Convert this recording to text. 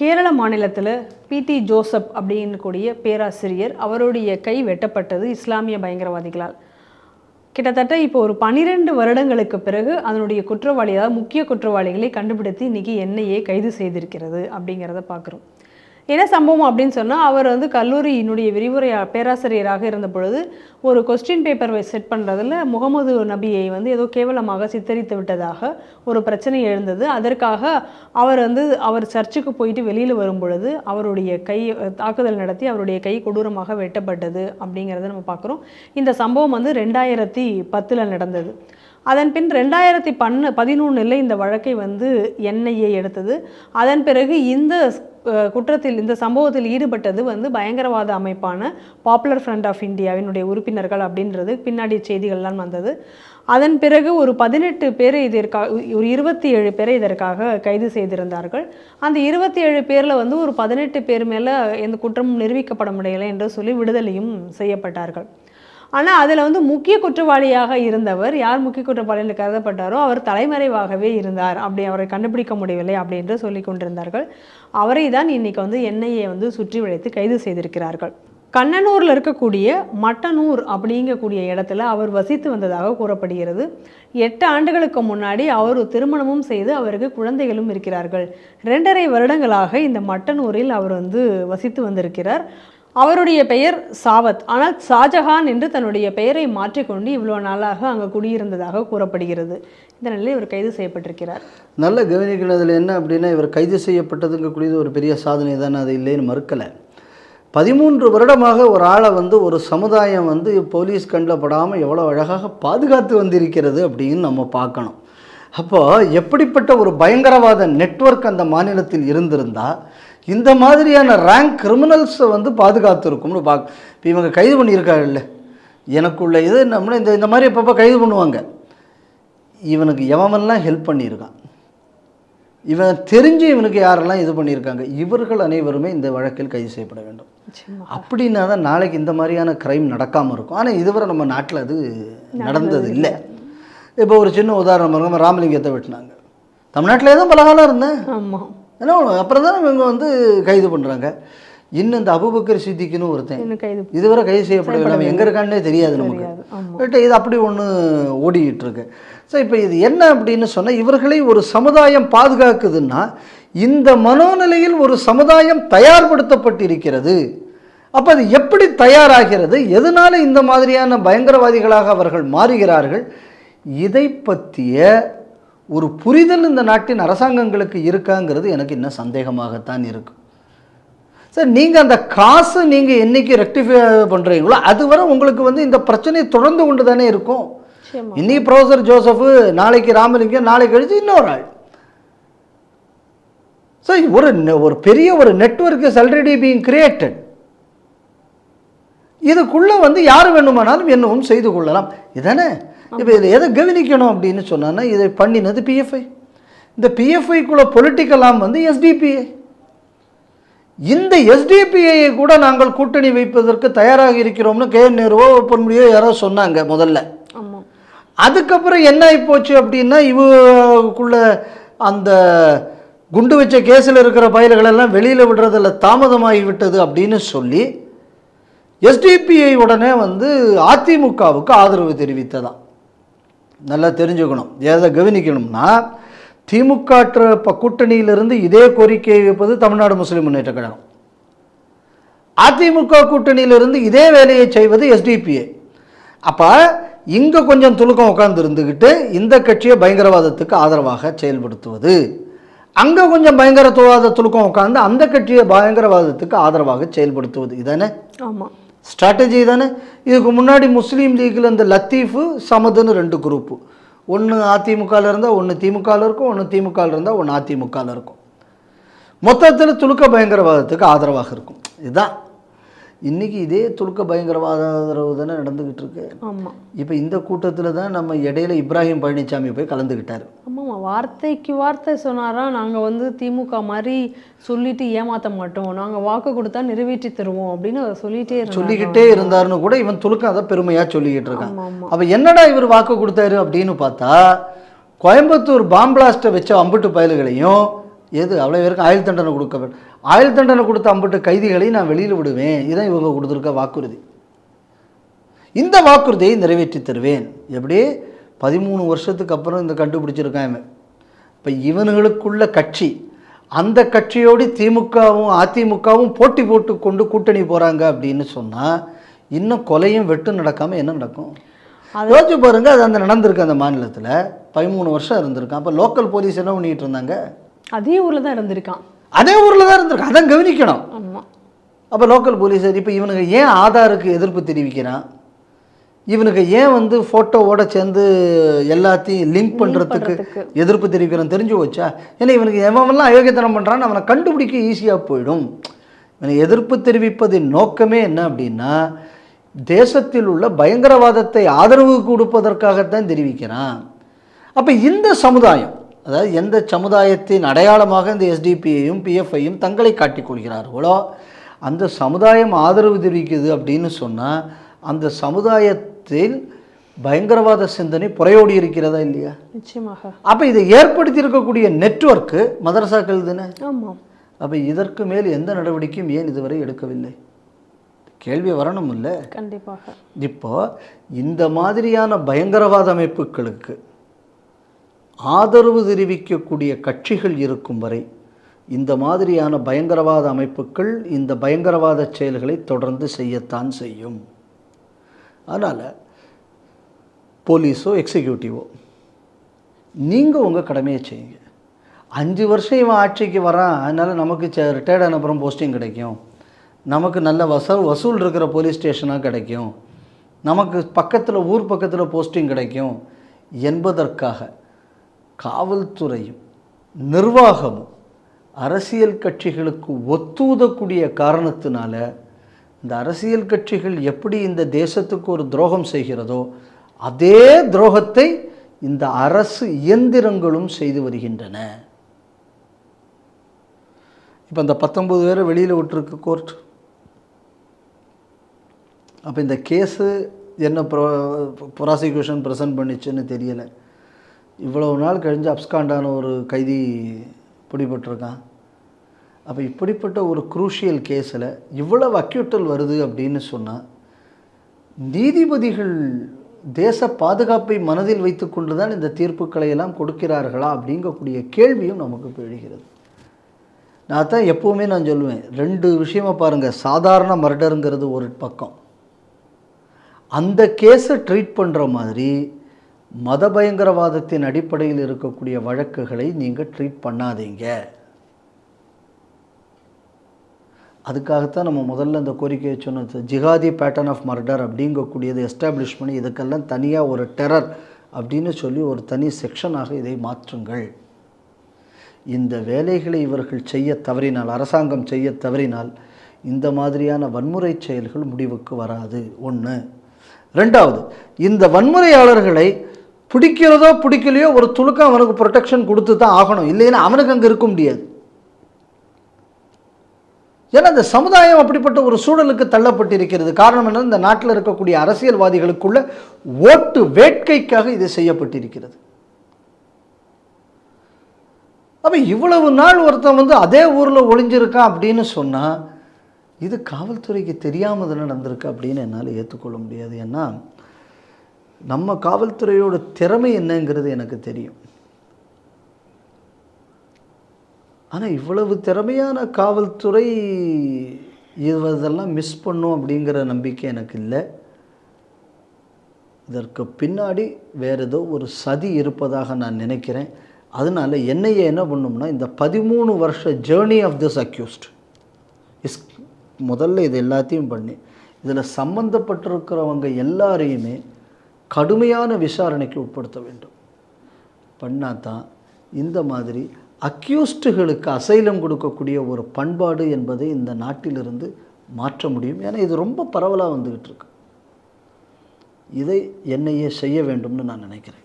கேரள மாநிலத்தில் பிடி ஜோசப் அப்படின்னு கூடிய பேராசிரியர் அவருடைய கை வெட்டப்பட்டது இஸ்லாமிய பயங்கரவாதிகளால். கிட்டத்தட்ட இப்போ ஒரு பனிரெண்டு வருடங்களுக்கு பிறகு அதனுடைய குற்றவாளி அதாவது முக்கிய குற்றவாளிகளை கண்டுபிடித்து இன்றைக்கி என்ஐஏ கைது செய்திருக்கிறது அப்படிங்கிறத பார்க்குறோம் என்ன சம்பவம் அப்படின்னு சொன்னால் அவர் வந்து கல்லூரியினுடைய விரிவுரை பேராசிரியராக இருந்த பொழுது ஒரு கொஸ்டின் பேப்பர் செட் பண்ணுறதுல முகமது நபியை வந்து ஏதோ கேவலமாக சித்தரித்து விட்டதாக ஒரு பிரச்சனை எழுந்தது. அதற்காக அவர் வந்து அவர் சர்ச்சுக்கு போயிட்டு வெளியில் வரும் பொழுது அவருடைய கை தாக்குதல் நடத்தி அவருடைய கை கொடூரமாக வெட்டப்பட்டது அப்படிங்கிறத நம்ம பார்க்குறோம். இந்த சம்பவம் வந்து ரெண்டாயிரத்தி பத்தில் நடந்தது. அதன் பின் ரெண்டாயிரத்தி பன்னு பதினொன்றில் இந்த வழக்கை வந்து என்ஐஏ எடுத்தது. அதன் பிறகு இந்த குற்றத்தில் இந்த சம்பவத்தில் ஈடுபட்டது வந்து பயங்கரவாத அமைப்பான பாப்புலர் ஃப்ரண்ட் ஆஃப் இந்தியாவினுடைய உறுப்பினர்கள் அப்படின்றது பின்னாடி செய்திகள்லாம் வந்தது. அதன் பிறகு ஒரு பதினெட்டு பேர் இதற்காக ஒரு இருபத்தி ஏழு பேரை இதற்காக கைது செய்திருந்தார்கள். அந்த இருபத்தி ஏழு பேரில் வந்து ஒரு பதினெட்டு பேர் மேலே எந்த குற்றமும் நிரூபிக்கப்பட முடியலை என்று சொல்லி விடுதலையும் செய்யப்பட்டார்கள். ஆனால் அதில் வந்து முக்கிய குற்றவாளியாக இருந்தவர் யார் முக்கிய குற்றவாளி என்று கருதப்பட்டாரோ அவர் தலைமறைவாகவே இருந்தார். அப்படி அவரை கண்டுபிடிக்க முடியவில்லை அப்படின்று சொல்லி கொண்டிருந்தார்கள். அவரை தான் இன்னைக்கு வந்து என்ஐஏ வந்து சுற்றி வளைத்து கைது செய்திருக்கிறார்கள். கண்ணனூரில் இருக்கக்கூடிய மட்டனூர் அப்படிங்கக்கூடிய இடத்துல அவர் வசித்து வந்ததாக கூறப்படுகிறது. எட்டு ஆண்டுகளுக்கு முன்னாடி அவர் திருமணமும் செய்து அவருக்கு குழந்தைகளும் இருக்கிறார்கள். ரெண்டரை வருடங்களாக இந்த மட்டனூரில் அவர் வந்து வசித்து வந்திருக்கிறார். அவருடைய பெயர் சாவத். ஆனால் ஷாஜஹான் என்று தன்னுடைய பெயரை மாற்றிக்கொண்டு இவ்வளோ நாளாக அங்கே குடியிருந்ததாக கூறப்படுகிறது. இந்த நிலையில் இவர் கைது செய்யப்பட்டிருக்கிறார். நல்ல கவனிக்கிறதுல என்ன அப்படின்னா இவர் கைது செய்யப்பட்டதுங்கக்கூடியது ஒரு பெரிய சாதனை தானே அது இல்லைன்னு மறுக்கலை. பதிமூன்று வருடமாக ஒரு ஆளை வந்து ஒரு சமுதாயம் வந்து போலீஸ் கண்டப்படாமல் படாமல் எவ்வளோ அழகாக பாதுகாத்து வந்திருக்கிறது அப்படின்னு நம்ம பார்க்கணும். அப்போது எப்படிப்பட்ட ஒரு பயங்கரவாத நெட்வொர்க் அந்த மாநிலத்தில் இருந்திருந்தால் இந்த மாதிரியான ரேங்க் கிரிமினல்ஸை வந்து பாதுகாத்துருக்கும்னு பார்க்க இப்போ இவங்க கைது பண்ணியிருக்காங்கல்ல. எனக்குள்ள இது நம்மள இந்த இந்த மாதிரி அப்பப்போ கைது பண்ணுவாங்க. இவனுக்கு எவமெல்லாம் ஹெல்ப் பண்ணியிருக்கான்? இவன் தெரிஞ்சு இவனுக்கு யாரெல்லாம் இது பண்ணியிருக்காங்க? இவர்கள் அனைவருமே இந்த வழக்கில் கைது செய்யப்பட வேண்டும். அப்படின்னா தான் நாளைக்கு இந்த மாதிரியான கிரைம் நடக்காமல் இருக்கும். ஆனால் இதுவரை நம்ம நாட்டில் அது நடந்தது இல்லை. இப்போ ஒரு சின்ன உதாரணம் பாருங்க ராமலிங்கத்தை வெட்டினாங்க. தமிழ்நாட்டிலே தான் பல காலம் இருந்தேன் ஆமாம் என்ன அப்புறம் தான் இவங்க வந்து கைது பண்ணுறாங்க இன்னும் இந்த அபுபக்கர் சித்திக்குன்னு ஒருத்தன். இதுவரை கைது செய்யப்படவில்லை. எங்கே இருக்கான்னே தெரியாது நமக்கு. பட் இது அப்படி ஒன்று ஓடிக்கிட்டு இருக்கு ஸோ இப்போ இது என்ன அப்படின்னு சொன்னால் இவர்களை ஒரு சமுதாயம் பாதுகாக்குதுன்னா இந்த மனோநிலையில் ஒரு சமுதாயம் தயார்படுத்தப்பட்டிருக்கிறது. அப்போ அது எப்படி தயாராகிறது? எதனால இந்த மாதிரியான பயங்கரவாதிகளாக அவர்கள் மாறுகிறார்கள்? இதை பற்றிய ஒரு புரிதல் இந்த நாட்டின் அரசாங்கங்களுக்கு இருக்காங்கிறது எனக்கு இன்னும் சந்தேகமாகத்தான் இருக்கு. சார் நீங்கள் அந்த காசு நீங்கள் என்னைக்கு ரெக்டிஃபை பண்ணுறீங்களோ அதுவரை உங்களுக்கு வந்து இந்த பிரச்சனை தொடர்ந்து கொண்டு தானே இருக்கும் இன்னைக்கு ப்ரொஃபசர் ஜோசஃபு நாளைக்கு ராமலிங்கம் நாளைக்கு கழிச்சு இன்னொரு ஆள். ஸோ ஒரு ஒரு பெரிய ஒரு network is already being created இதுக்குள்ளே வந்து யார் வேணுமானாலும் என்னவும் செய்து கொள்ளலாம். இதானே? இப்போ இதில் எதை கவனிக்கணும் அப்படின்னு சொன்னான்னா இதை பண்ணினது பிஎஃப்ஐ இந்த பிஎஃப்ஐக்குள்ள பொலிட்டிக்கலாம் வந்து எஸ்டிபிஐ இந்த எஸ்டிபிஐயை கூட நாங்கள் கூட்டணி வைப்பதற்கு தயாராக இருக்கிறோம்னு கே நேருவோ பொன்முடியோ யாரோ சொன்னாங்க முதல்ல. அதுக்கப்புறம் என்ன ஆகி போச்சு அப்படின்னா இவக்குள்ள அந்த குண்டு வச்ச கேஸில் இருக்கிற பயல்களெல்லாம் வெளியில் விடுறதில் தாமதமாகி விட்டது அப்படின்னு சொல்லி எஸ்டிபிஐ உடனே வந்து அதிமுகவுக்கு ஆதரவு தெரிவித்ததாம். நல்லா தெரிஞ்சுக்கணும். எதை கவனிக்கணும்னா திமுக கூட்டணியிலிருந்து இதே கோரிக்கையை வைப்பது தமிழ்நாடு முஸ்லீம் முன்னேற்ற கழகம். அதிமுக கூட்டணியிலிருந்து இதே வேலையை செய்வது எஸ்டிபிஐ அப்போ இங்கே கொஞ்சம் துலுக்கம் உட்கார்ந்து இருந்துக்கிட்டு இந்த கட்சியை பயங்கரவாதத்துக்கு ஆதரவாக செயல்படுத்துவது. அங்கே கொஞ்சம் பயங்கரத்துவாத துலுக்கம் உட்கார்ந்து அந்த கட்சியை பயங்கரவாதத்துக்கு ஆதரவாக செயல்படுத்துவது. இதானே ஆமாம் ஸ்ட்ராட்டஜி தானே? இதுக்கு முன்னாடி முஸ்லீம் லீக்கில் இந்த லத்தீஃபு சமதுன்னு ரெண்டு குரூப்பு ஒன்று அதிமுகவில் இருந்தால் ஒன்று திமுகவில் இருக்கும் ஒன்று திமுகவில் இருந்தால் ஒன்று அதிமுகவில் இருக்கும். மொத்தத்தில் துலுக்க பயங்கரவாதத்துக்கு ஆதரவாக இருக்கும். இதுதான். இன்றைக்கி இதே துலுக்க பயங்கரவாத ஆதரவு தானே நடந்துக்கிட்டு இருக்கு. ஆமாம் இப்போ இந்த கூட்டத்தில் தான் நம்ம இடையில இப்ராஹிம் பழனிசாமி போய் கலந்துக்கிட்டார் ஆமாம்மா வார்த்தைக்கு வார்த்தை சொன்னாரா நாங்கள் வந்து திமுக மாதிரி சொல்லிட்டு ஏமாற்ற மாட்டோம். நாங்கள் வாக்கு கொடுத்தா நிறைவேற்றி தருவோம் அப்படின்னு அவர் சொல்லிட்டே இருந்தாங்க சொல்லிக்கிட்டே இருந்தாருன்னு கூட இவன் துலுக்கம் அதை பெருமையாக சொல்லிக்கிட்டு இருக்கான். ஆமாம் ஆமாம் அப்போ என்னடா இவர் வாக்கு கொடுத்தாரு அப்படின்னு பார்த்தா கோயம்புத்தூர் பாம்பிளாஸ்ட்டை வச்ச அம்புட்டு பயல்களையும் எது? அவ்வளோ பேருக்கு ஆயுள் தண்டனை கொடுக்க ஆயுள் தண்டனை கொடுத்த அம்பிட்டு கைதிகளை நான் வெளியில் விடுவேன். இதான் இவங்க கொடுத்துருக்க வாக்குறுதி. இந்த வாக்குறுதியை நிறைவேற்றி தருவேன். எப்படி? பதிமூணு வருஷத்துக்கு அப்புறம் இந்த கண்டுபிடிச்சிருக்கான் இவன். இப்போ இவனுங்களுக்குள்ள கட்சி அந்த கட்சியோடு திமுகவும் அதிமுகவும் போட்டி போட்டு கொண்டு கூட்டணி போகிறாங்க அப்படின்னு சொன்னால் இன்னும் கொலையும் வெட்டும் நடக்காமல் என்ன நடக்கும்? யோசிச்சு பாருங்க அது அந்த நடந்திருக்கு அந்த மாநிலத்தில். பதிமூணு வருஷம் இருந்திருக்கான். அப்போ லோக்கல் போலீஸ் என்ன பண்ணிட்டு இருந்தாங்க? அதே ஊர்ல தான் இருந்திருக்கான். அதே ஊரில் தான் இருந்திருக்கு அதான் கவனிக்கணும். ஆமா. அப்போ லோக்கல் போலீஸ் இப்போ இவனுக்கு ஏன் ஆதாருக்கு எதிர்ப்பு தெரிவிக்கிறான்? இவனுக்கு ஏன் வந்து ஃபோட்டோவோட சேர்ந்து எல்லாத்தையும் லிங்க் பண்ணுறதுக்கு. எதிர்ப்பு தெரிவிக்கிறான் தெரிஞ்சு வச்சா ஏன்னா இவனுக்கு எவன்லாம் அயோக்கியத்தனம் பண்ணுறான்னு அவனை கண்டுபிடிக்க ஈஸியாக போயிடும். இவனுக்கு எதிர்ப்பு தெரிவிப்பதின் நோக்கமே என்ன அப்படின்னா தேசத்தில் உள்ள பயங்கரவாதத்தை ஆதரவு கொடுப்பதற்காகத்தான் தெரிவிக்கிறான். அப்போ இந்த சமுதாயம் அதாவது எந்த சமுதாயத்தின் அடையாளமாக இந்த எஸ்டிபியையும் பிஎஃப்ஐயும் தங்களை காட்டிக்கொள்கிறார்களோ அந்த சமுதாயம் ஆதரவு தெரிவிக்குது அப்படின்னு சொன்னால் அந்த சமுதாயத்தில் பயங்கரவாத சிந்தனை புறையோடி இருக்கிறதா இல்லையா? நிச்சயமாக. அப்போ இதை ஏற்படுத்தி இருக்கக்கூடிய நெட்வொர்க்கு மதரசாக்கள் தானே ஆமா அப்போ இதற்கு மேல் எந்த நடவடிக்கையும் ஏன் இதுவரை எடுக்கவில்லை? கேள்வி வரணும் இல்லை கண்டிப்பாக. இப்போ இந்த மாதிரியான பயங்கரவாத அமைப்புகளுக்கு ஆதரவு தெரிவிக்கக்கூடிய கட்சிகள் இருக்கும் வரை இந்த மாதிரியான பயங்கரவாத அமைப்புகள் இந்த பயங்கரவாத செயல்களை தொடர்ந்து செய்யத்தான் செய்யும். அதனால் போலீஸோ எக்ஸிக்யூட்டிவோ நீங்கள் உங்கள் கடமையை செய்யுங்க. அஞ்சு வருஷம் இவன் ஆட்சிக்கு வரான் அதனால் நமக்கு ரிட்டையர்ட் ஆன அப்புறம் போஸ்டிங் கிடைக்கும். நமக்கு நல்ல வசூல் வசூல் இருக்கிற போலீஸ் ஸ்டேஷனாக கிடைக்கும். நமக்கு பக்கத்தில் ஊர் பக்கத்தில் போஸ்டிங் கிடைக்கும். என்பதற்காக காவல்துறையும் நிர்வாகமும் அரசியல் கட்சிகளுக்கு ஒத்துதக்கூடிய காரணத்தினால இந்த அரசியல் கட்சிகள் எப்படி இந்த தேசத்துக்கு ஒரு துரோகம் செய்கிறதோ அதே துரோகத்தை இந்த அரசு இயந்திரங்களும் செய்து வருகின்றன இப்போ இந்த பத்தொம்பது பேரை வெளியில் விட்டுருக்கு கோர்ட் அப்போ இந்த கேஸு என்ன ப்ரோ ப்ராசிக்யூஷன் ப்ரெசன்ட் பண்ணிச்சுன்னு தெரியலை இவ்வளவு நாள் கழிஞ்சு அப்ஸ்காண்டான ஒரு கைதி பிடிபட்டிருக்கான். அப்போ இப்படிப்பட்ட ஒரு குரூஷியல் கேஸில் இவ்வளவு அக்யூட்டல் வருது அப்படின்னு சொன்னால் நீதிபதிகள் தேச பாதுகாப்பை மனதில் வைத்துக்கொண்டு தான் இந்த தீர்ப்புக்களை எல்லாம் கொடுக்கிறார்களா அப்படிங்கக்கூடிய கேள்வியும் நமக்கு எழுகிறது. நான் தான் எப்போவுமே நான் சொல்லுவேன் ரெண்டு விஷயமா பாருங்கள் சாதாரண மர்டருங்கிறது ஒரு பக்கம். அந்த கேஸை ட்ரீட் பண்ணுற மாதிரி மத பயங்கரவாதத்தின் அடிப்படையில் இருக்கக்கூடிய வழக்குகளை நீங்கள் ட்ரீட் பண்ணாதீங்க. அதுக்காகத்தான் நம்ம முதல்ல இந்த கோரிக்கையை சொன்னது. ஜிகாதி பேட்டர்ன் ஆஃப் மர்டர் அப்படிங்கக்கூடியது எஸ்டாப்ளிஷ் பண்ணி இதுக்கெல்லாம் தனியாக ஒரு டெரர் அப்படின்னு சொல்லி ஒரு தனி செக்ஷனாக இதை மாற்றுங்கள். இந்த வேலைகளை இவர்கள் செய்ய தவறினால் அரசாங்கம் செய்ய தவறினால் இந்த மாதிரியான வன்முறை செயல்கள் முடிவுக்கு வராது. ஒன்று ரெண்டாவது இந்த வன்முறையாளர்களை பிடிக்கிறதோ பிடிக்கலையோ ஒரு துணுக்கம் அவனுக்கு ப்ரொடெக்ஷன் கொடுத்து தான் ஆகணும். இல்லைன்னா அவனுக்கு அங்கே இருக்க முடியாது. ஏன்னா இந்த சமுதாயம் அப்படிப்பட்ட ஒரு சூழலுக்கு தள்ளப்பட்டிருக்கிறது. காரணம் என்ன இந்த நாட்டில் இருக்கக்கூடிய அரசியல்வாதிகளுக்குள்ள ஓட்டு வேட்கைக்காக இது செய்யப்பட்டிருக்கிறது. அப்போ இவ்வளவு நாள் ஒருத்தன் வந்து அதே ஊரில் ஒளிஞ்சிருக்கான் அப்படின்னு சொன்னால் இது காவல்துறைக்கு தெரியாமல் தானே நடந்திருக்கு அப்படின்னு என்னால் ஏற்றுக்கொள்ள முடியாது. ஏன்னா நம்ம காவல்துறையோட திறமை என்னங்கிறது எனக்கு தெரியும். ஆனால் இவ்வளவு திறமையான காவல்துறை இதெல்லாம் மிஸ் பண்ணும் அப்படிங்கிற நம்பிக்கை எனக்கு இல்லை. இதற்கு பின்னாடி வேறு ஏதோ ஒரு சதி இருப்பதாக நான் நினைக்கிறேன். அதனால் என்னையே என்ன பண்ணும்னா இந்த பதிமூணு வருஷ journey of this accused is முதல்ல இது எல்லாத்தையும் பண்ணி இதில் சம்மந்தப்பட்டிருக்கிறவங்க எல்லாரையுமே கடுமையான விசாரணைக்கு உட்படுத்த வேண்டும். பண்ணால் தான் இந்த மாதிரி அக்யூஸ்டுகளுக்கு அசைலம் கொடுக்கக்கூடிய ஒரு பண்பாடு என்பதை இந்த நாட்டிலிருந்து மாற்ற முடியும். ஏன்னா இது ரொம்ப பரவலாக வந்துக்கிட்டு இருக்கு. இதை என்னையே செய்ய வேண்டும்னு நான் நினைக்கிறேன்.